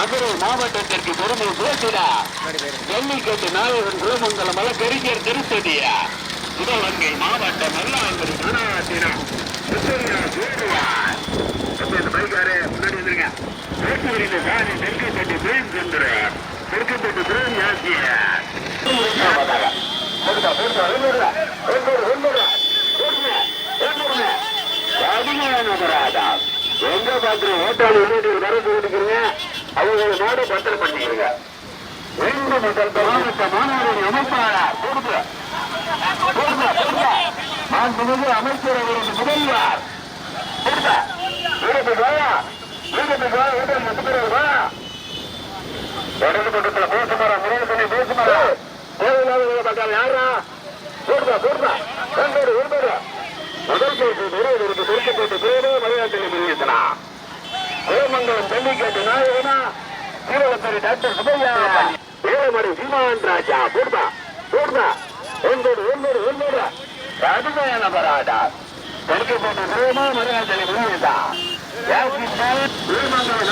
மதுரை மாவட்டத்திற்கு பெருமை பேசிடா ஜல்லிக்கட்டு நாயகன் குலமங்கலம் மல கரிஞர் திருப்பதியா சிவகங்கை மாவட்டம் மல்லாங்குடி மாநாட்டினம் பைக்காரே முன்னாடி வந்துருங்க. பேசுவரின் சாதி தெற்குப்பட்டி பிரேம் சந்திரன் தெற்குப்பட்டி பிரேம் யாசிய எங்க பாக்குற ஓட்டாளி உள்ளிட்டு வர சொல்லிக்கிறீங்க அவர்களோடு நாடு பத்திரம் பண்ணிக்கிறீங்க ரெண்டு முதல் மாவட்ட மாணவர்கள் அமைப்பாளர் கொடுத்து மாண்புமிகு அமைச்சர் அவரது முதல்வர். இடது பக்கத்துல பேசுமாரா முருகனை பேசுமாரா? தேவையில்லாத பக்கம் யாரா? போடுதா போடுதா ரெண்டோடு முதல் கேட்டு நிறைவேறிக்கு திருச்சி போட்டு பிறகு மரியாதை வெளியேற்றினா கோமங்கலம் ஜல்லிக்கட்டு நாயகனா சீரகத்தரி டாக்டர் சுபையா ஏழுமலை சீமான் ராஜா போடுதா போடுதா ஒன்றோடு ஒன்றோடு ஒன்றோடு. கடுமையான பராடா கொடுக்கப்பட்ட பிரேமா மலையாட்டில் வெளியேற்றா கோமங்கலம்